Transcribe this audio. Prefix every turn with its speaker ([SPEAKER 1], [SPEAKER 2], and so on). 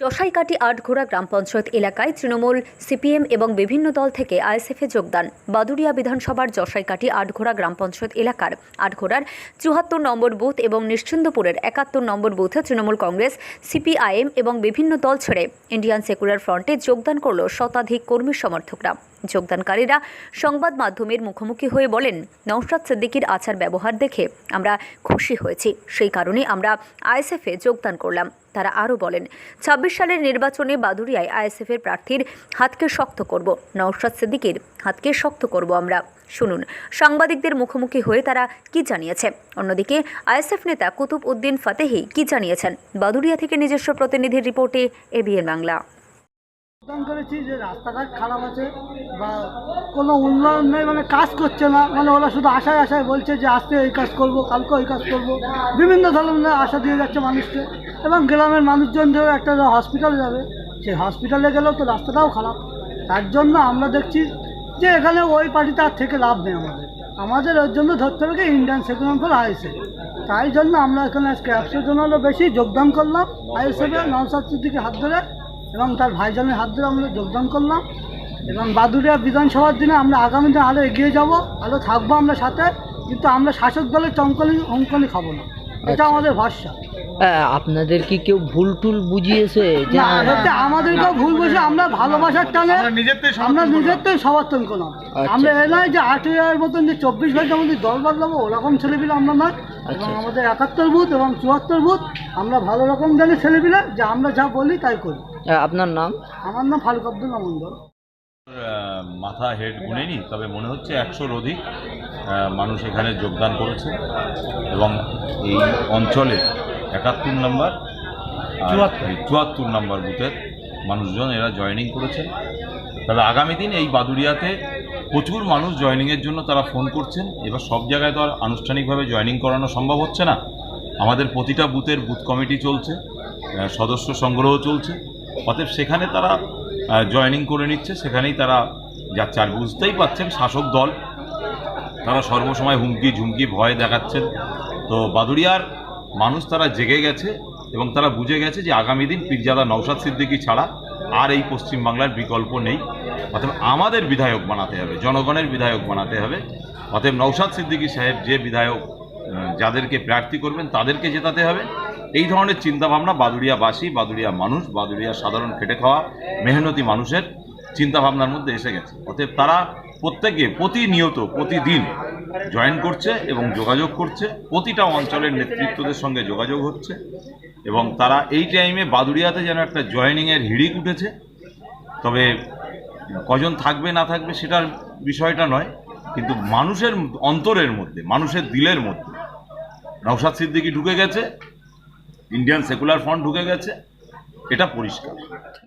[SPEAKER 1] চষাইকাটি আটঘোড়া গ্রাম পঞ্চায়েত এলাকায় তৃণমূল, সিপিএম এবং বিভিন্ন দল থেকে আইএসএফে যোগদান। বাদুরিয়া বিধানসভার যশাইকাটি আটঘোড়া গ্রাম পঞ্চায়েত এলাকার আটঘোড়ার চুহাত্তর নম্বর বুথ এবং নিশ্চিন্দপুরের একাত্তর নম্বর বুথে তৃণমূল কংগ্রেস, সিপিআইএম এবং বিভিন্ন দল ছেড়ে ইন্ডিয়ান সেকুলার ফ্রন্টে যোগদান করল শতাধিক কর্মী সমর্থকরা। যোগদানকারীরা সংবাদ মাধ্যমের মুখোমুখি হয়ে বলেন, নওশাদ সিদ্দিকির আচার ব্যবহার দেখে আমরা খুশি হয়েছি। সেই কারণে আমরা আইএসএফে যোগদান করলাম। তারা আরও বলেন, ছাব্বিশ সালের নির্বাচনে বাদুরিয়ায় আইএসএফের প্রার্থীর হাতকে শক্ত করব, নওশাদ সিদ্দিকির হাতকে শক্ত করব আমরা। শুনুন, সাংবাদিকদের মুখোমুখি হয়ে তারা কি জানিয়েছে? অন্যদিকে, আইএসএফ নেতা কুতুব উদ্দিন ফাতেহি কি জানিয়েছেন? বাদুরিয়া থেকে নিজস্ব প্রতিনিধির রিপোর্টে এবিএন বাংলা।
[SPEAKER 2] প্রদান করেছি যে রাস্তাঘাট খারাপ আছে বা কোনো উন্নয়ন নেই মানে কাজ করছে না মানে ওরা শুধু আশায় আশায় বলছে যে আজকে এই কাজ করব কালকে ওই কাজ করব। বিভিন্ন ধরনের আশা দিয়ে যাচ্ছে মানুষকে এবং গ্রামের মানুষজন যে একটা হসপিটালে যাবে, সেই হসপিটালে গেলেও তো রাস্তাটাও খারাপ। তার জন্য আমরা দেখছি যে এখানে ওই পার্টিতে আর থেকে লাভ নেই আমাদের। আমাদের ওর জন্য ধরতে হবে কি ইন্ডিয়ান সেকুলার ফল আইএসএ তাই জন্য আমরা এখানে আজকে একশো জনেরও বেশি যোগদান করলাম। আইএসএফে নওসাদ সিদ্দিকে হাত ধরে এবং তার ভাইজানের হাত ধরে আমরা যোগদান করলাম। এবং বাদুড়িয়া বিধানসভার দিনে আমরা আগামী দিনে আরও এগিয়ে যাব আরও থাকব আমরা সাথে কিন্তু আমরা শাসক দলের চমকলি অঙ্কলি খাব না। এটা
[SPEAKER 3] আচ্ছা।
[SPEAKER 2] আমাদের ভরসা
[SPEAKER 3] হ্যাঁ, আপনাদের কি কেউ ভুল টুল বুঝিয়েছে? যে
[SPEAKER 2] না এতে আমাদেরকেও ভুল বুঝে আমরা ভালোবাসার টানে আমরা নিজের তো সমর্থন করলাম।
[SPEAKER 3] আচ্ছা।
[SPEAKER 2] আমরা এ নয় যে আট হাজারের মতন যে চব্বিশ ঘণ্টার মধ্যে দল বদলাবো ওরকম ছেলেপিলে আমরা নয়। এবং
[SPEAKER 3] আচ্ছা।
[SPEAKER 2] আমাদের একাত্তর বুথ এবং চুয়াত্তর বুথ আমরা ভালো রকম জানি ছেলেপিলে যে আমরা যা বলি তাই করি।
[SPEAKER 3] হ্যাঁ, আপনার নাম?
[SPEAKER 2] আমার নাম ফারুক আব্দুল্লাহ মন্ডল
[SPEAKER 4] মাথা হেড গুনেনি তবে মনে হচ্ছে একশোর অধিক মানুষ এখানে যোগদান করেছে। এবং এই অঞ্চলে একাত্তর নম্বর চুয়াত্তর। নম্বর বুথের মানুষজন এরা জয়েনিং করেছেন। তবে আগামী দিন এই বাদুড়িয়াতে প্রচুর মানুষ জয়েনিংয়ের জন্য তারা ফোন করছেন। এবার সব জায়গায় তো আর আনুষ্ঠানিকভাবে জয়েনিং করানো সম্ভব হচ্ছে না। আমাদের প্রতিটা বুথের বুথ কমিটি চলছে সদস্য সংগ্রহ চলছে। অতএব সেখানে তারা জয়েনিং করে নিচ্ছে, সেখানেই তারা যাচ্ছে আর বুঝতেই পাচ্ছেন শাসক দল। তারা সর্বসময় হুমকি ঝুমকি, ভয় দেখাচ্ছেন। তো বাদুড়িয়ার মানুষ তারা জেগে গেছে এবং তারা বুঝে গেছে যে আগামী দিন পীরজাদা নৌসাদ সিদ্দিকী ছাড়া আর এই পশ্চিমবাংলার বিকল্প নেই। অতএব আমাদের বিধায়ক বানাতে হবে, জনগণের বিধায়ক বানাতে হবে। অতএব নৌসাদ সিদ্দিকী সাহেব যে বিধায়ক যাদেরকে প্রার্থী করবেন তাদেরকে জেতাতে হবে। এই ধরনের চিন্তাভাবনা বাদুড়িয়াবাসী, বাদুড়িয়া মানুষ, বাদুড়িয়া সাধারণ খেটে খাওয়া মেহনতি মানুষের চিন্তাভাবনার মধ্যে এসে গেছে। অতএব তারা প্রত্যেকে, প্রতিনিয়ত, প্রতিদিন জয়েন করছে এবং যোগাযোগ করছে। প্রতিটা অঞ্চলের নেতৃত্বদের সঙ্গে যোগাযোগ হচ্ছে এবং তারা এই টাইমে বাদুড়িয়াতে যেন একটা জয়েনিংয়ের হিড়িক উঠেছে। তবে কজন থাকবে, না থাকবে সেটার বিষয়টা নয়, কিন্তু মানুষের অন্তরের মধ্যে, মানুষের দিলের মধ্যে নওশাদ সিদ্দিকি ঢুকে গেছে। ইন্ডিয়ান সেকুলার ফ্রন্ট ঢুকে গেছে এটা পরিষ্কার।